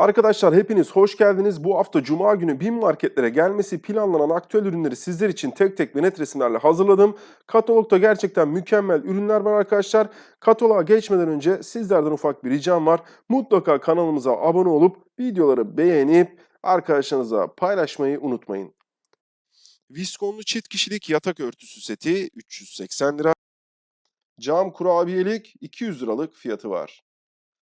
Arkadaşlar hepiniz hoş geldiniz. Bu hafta Cuma günü BİM marketlere gelmesi planlanan aktüel ürünleri sizler için tek tek ve net resimlerle hazırladım. Katalogda gerçekten mükemmel ürünler var arkadaşlar. Kataloğa geçmeden önce sizlerden ufak bir ricam var. Mutlaka kanalımıza abone olup videoları beğenip arkadaşlarınıza paylaşmayı unutmayın. Viskonlu çift kişilik yatak örtüsü seti 380 lira. Cam kurabiyelik 200 liralık fiyatı var.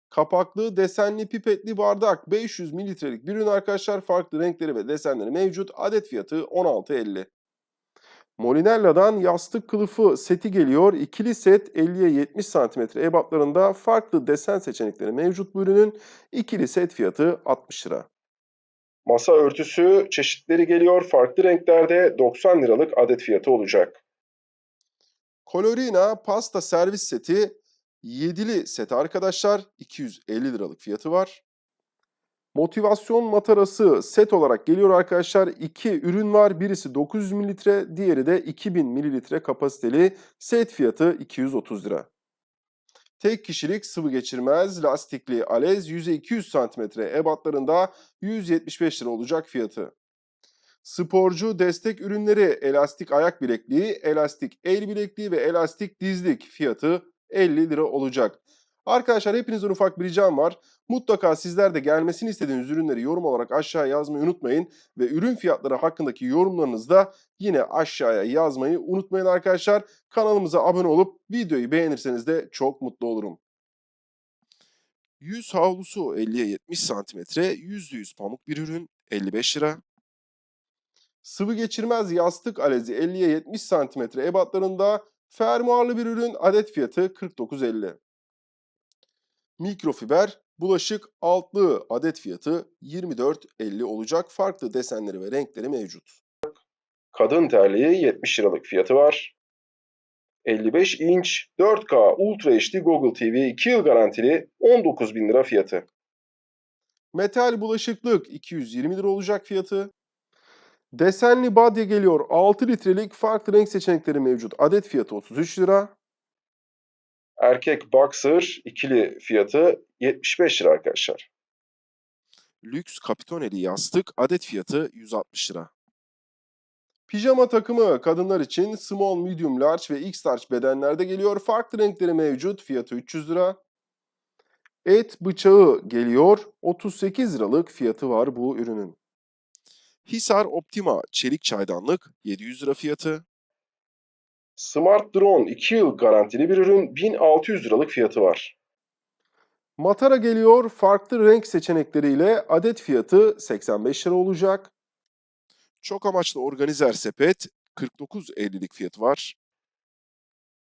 Kapaklı desenli pipetli bardak 500 mililitrelik bir ürün arkadaşlar. Farklı renkleri ve desenleri mevcut. Adet fiyatı 16.50. Molinella'dan yastık kılıfı seti geliyor. İkili set 50'ye 70 cm ebatlarında farklı desen seçenekleri mevcut bu ürünün. İkili set fiyatı 60 lira. Masa örtüsü çeşitleri geliyor. Farklı renklerde 90 liralık adet fiyatı olacak. Colorina pasta servis seti 7'li set arkadaşlar 250 liralık fiyatı var. Motivasyon matarası set olarak geliyor arkadaşlar. İki ürün var. Birisi 900 mililitre, diğeri de 2000 mililitre kapasiteli. Set fiyatı 230 lira. Tek kişilik sıvı geçirmez lastikli alez yüzey 200 cm ebatlarında 175 lira olacak fiyatı. Sporcu destek ürünleri elastik ayak bilekliği, elastik el bilekliği ve elastik dizlik fiyatı 50 lira olacak. Arkadaşlar hepinizden ufak bir ricam var. Mutlaka sizler de gelmesini istediğiniz ürünleri yorum olarak aşağıya yazmayı unutmayın. Ve ürün fiyatları hakkındaki yorumlarınızı da yine aşağıya yazmayı unutmayın arkadaşlar. Kanalımıza abone olup videoyu beğenirseniz de çok mutlu olurum. Yüz havlusu 50'ye 70 santimetre, %100 pamuk bir ürün 55 lira. Sıvı geçirmez yastık alezi 50'ye 70 santimetre ebatlarında fermuarlı bir ürün adet fiyatı 49.50. Mikrofiber bulaşık altlığı adet fiyatı 24.50 olacak. Farklı desenleri ve renkleri mevcut. Kadın terliği 70 liralık fiyatı var. 55 inç 4K Ultra HD Google TV 2 yıl garantili 19.000 lira fiyatı. Metal bulaşıklık 220 lira olacak fiyatı. Desenli badye geliyor 6 litrelik farklı renk seçenekleri mevcut. Adet fiyatı 33 lira. Erkek boxer ikili fiyatı 75 lira arkadaşlar. Lüks kapitoneli yastık adet fiyatı 160 lira. Pijama takımı kadınlar için small, medium, large ve x large bedenlerde geliyor. Farklı renkleri mevcut. Fiyatı 300 lira. Et bıçağı geliyor. 38 liralık fiyatı var bu ürünün. Hisar Optima çelik çaydanlık 700 lira fiyatı. Smart Drone 2 yıl garantili bir ürün 1600 liralık fiyatı var. Matara geliyor farklı renk seçenekleriyle adet fiyatı 85 lira olacak. Çok amaçlı organizer sepet 49.50'lik fiyatı var.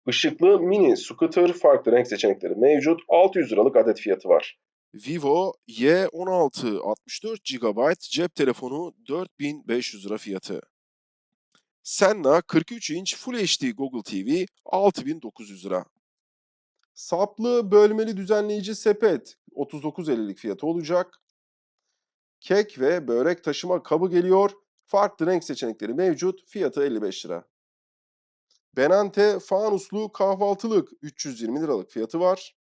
Işıklı mini scooter farklı renk seçenekleri mevcut 600 liralık adet fiyatı var. Vivo Y16 64 GB cep telefonu 4500 lira fiyatı. Senna 43 inç Full HD Google TV 6900 lira. Saplı bölmeli düzenleyici sepet 39.50'lik fiyatı olacak. Kek ve börek taşıma kabı geliyor. Farklı renk seçenekleri mevcut. Fiyatı 55 lira. Benante fanuslu kahvaltılık 320 liralık fiyatı var.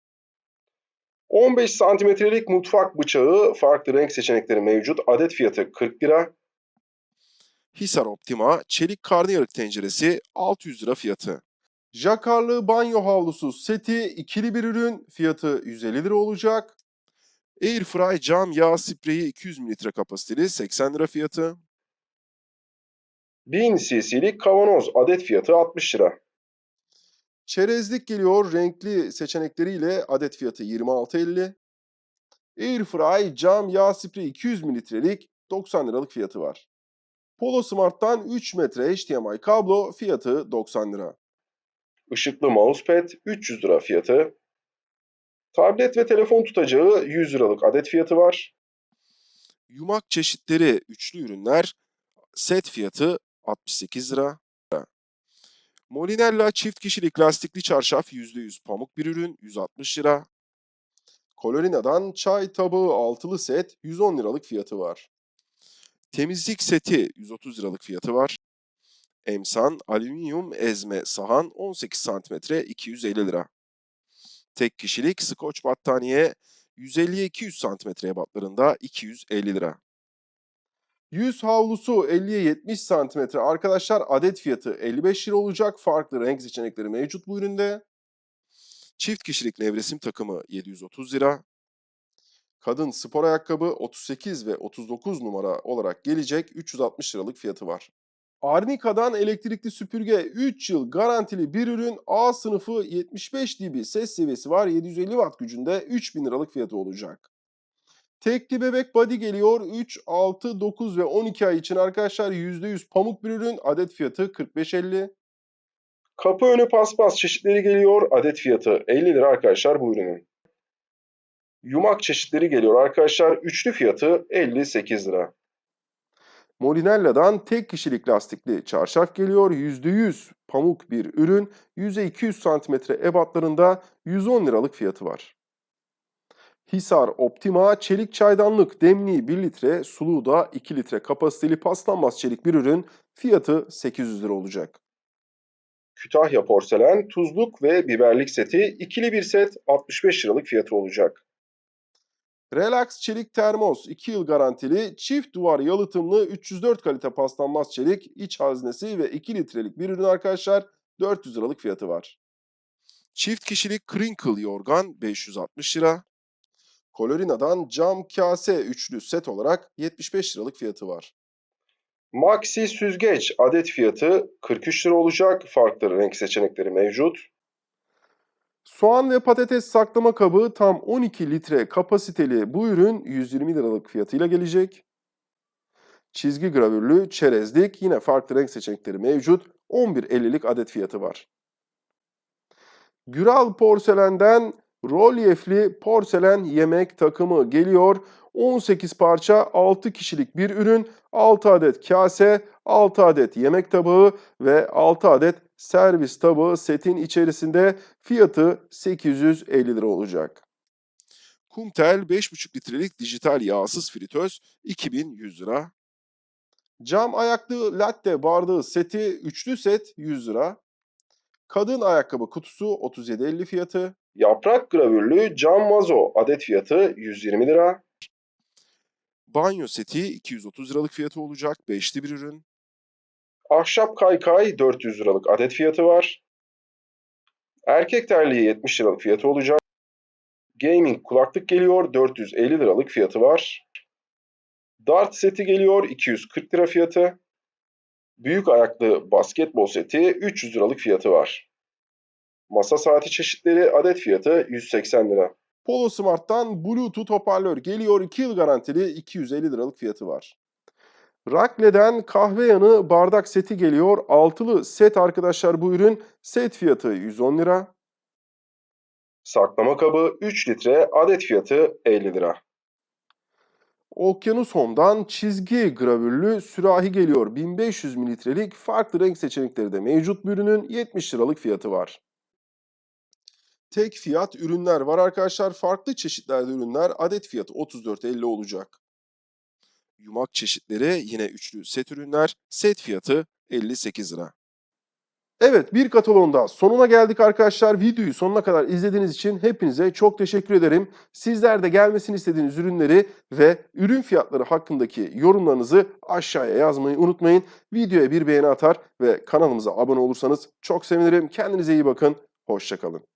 15 santimetrelik mutfak bıçağı farklı renk seçenekleri mevcut. Adet fiyatı 40 lira. Hisar Optima çelik karnıyarık tenceresi 600 lira fiyatı. Jakarlı banyo havlusu seti ikili bir ürün fiyatı 150 lira olacak. Airfry cam yağ spreyi 200 mililitre kapasiteli 80 lira fiyatı. 1000 cc'lik kavanoz adet fiyatı 60 lira. Çerezlik geliyor renkli seçenekleriyle adet fiyatı 26.50. Airfry cam yağ spreyi 200 mililitrelik 90 liralık fiyatı var. Polo Smart'tan 3 metre HDMI kablo fiyatı 90 lira. Işıklı mousepad 300 lira fiyatı. Tablet ve telefon tutacağı 100 liralık adet fiyatı var. Yumak çeşitleri üçlü ürünler set fiyatı 68 lira. Molinella çift kişilik lastikli çarşaf %100 pamuk bir ürün 160 lira. Colorina'dan çay tabağı altılı set 110 liralık fiyatı var. Temizlik seti 130 liralık fiyatı var. Emsan alüminyum ezme sahan 18 cm 250 lira. Tek kişilik skoç battaniye 150'ye 200 santimetre ebatlarında 250 lira. 100 havlusu 50'ye 70 santimetre arkadaşlar adet fiyatı 55 lira olacak. Farklı renk seçenekleri mevcut bu üründe. Çift kişilik nevresim takımı 730 lira. Kadın spor ayakkabı 38 ve 39 numara olarak gelecek 360 liralık fiyatı var. Arnica'dan elektrikli süpürge 3 yıl garantili bir ürün A sınıfı 75 dB ses seviyesi var 750 watt gücünde 3000 liralık fiyatı olacak. Tekli bebek body geliyor 3, 6, 9 ve 12 ay için arkadaşlar %100 pamuk bir ürün adet fiyatı 45.50. Kapı önü paspas çeşitleri geliyor adet fiyatı 50 lira arkadaşlar bu ürünün. Yumak çeşitleri geliyor arkadaşlar üçlü fiyatı 58 lira. Molinella'dan tek kişilik lastikli çarşaf geliyor. %100 pamuk bir ürün. Yüze 200 santimetre ebatlarında 110 liralık fiyatı var. Hisar Optima çelik çaydanlık demliği 1 litre, suluğu da 2 litre kapasiteli paslanmaz çelik bir ürün. Fiyatı 800 lira olacak. Kütahya porselen tuzluk ve biberlik seti ikili bir set 65 liralık fiyatı olacak. Relax çelik termos 2 yıl garantili çift duvar yalıtımlı 304 kalite paslanmaz çelik iç haznesi ve 2 litrelik bir ürün arkadaşlar 400 liralık fiyatı var. Çift kişilik crinkle yorgan 560 lira. Colorina'dan cam kase üçlü set olarak 75 liralık fiyatı var. Maxi süzgeç adet fiyatı 43 lira olacak. Farklı renk seçenekleri mevcut. Soğan ve patates saklama kabı tam 12 litre kapasiteli bu ürün 120 liralık fiyatıyla gelecek. Çizgi gravürlü çerezlik yine farklı renk seçenekleri mevcut. 11.50'lik adet fiyatı var. Güral porselenden rolyefli porselen yemek takımı geliyor. 18 parça 6 kişilik bir ürün, 6 adet kase, 6 adet yemek tabağı ve 6 adet servis tabağı setin içerisinde fiyatı 850 lira olacak. Kumtel 5,5 litrelik dijital yağsız fritöz 2100 lira. Cam ayaklı latte bardağı seti üçlü set 100 lira. Kadın ayakkabı kutusu 37.50 fiyatı. Yaprak gravürlü cam vazo adet fiyatı 120 lira. Banyo seti 230 liralık fiyatı olacak. Beşli bir ürün. Ahşap kaykay 400 liralık adet fiyatı var. Erkek terliği 70 liralık fiyatı olacak. Gaming kulaklık geliyor 450 liralık fiyatı var. Dart seti geliyor 240 lira fiyatı. Büyük ayaklı basketbol seti 300 liralık fiyatı var. Masa saati çeşitleri adet fiyatı 180 lira. Polo Smart'tan Bluetooth hoparlör geliyor 2 yıl garantili 250 liralık fiyatı var. Rakle'den kahve yanı bardak seti geliyor. Altılı set arkadaşlar bu ürün. Set fiyatı 110 lira. Saklama kabı 3 litre adet fiyatı 50 lira. Okyanus Home'dan çizgi gravürlü sürahi geliyor. 1500 mililitrelik farklı renk seçenekleri de mevcut bir ürünün 70 liralık fiyatı var. Tek fiyat ürünler var arkadaşlar. Farklı çeşitlerde ürünler adet fiyatı 34.50 olacak. Yumak çeşitleri yine üçlü set ürünler. Set fiyatı 58 lira. Evet bir katalonda sonuna geldik arkadaşlar. Videoyu sonuna kadar izlediğiniz için hepinize çok teşekkür ederim. Sizler de gelmesini istediğiniz ürünleri ve ürün fiyatları hakkındaki yorumlarınızı aşağıya yazmayı unutmayın. Videoya bir beğeni atar ve kanalımıza abone olursanız çok sevinirim. Kendinize iyi bakın. Hoşçakalın.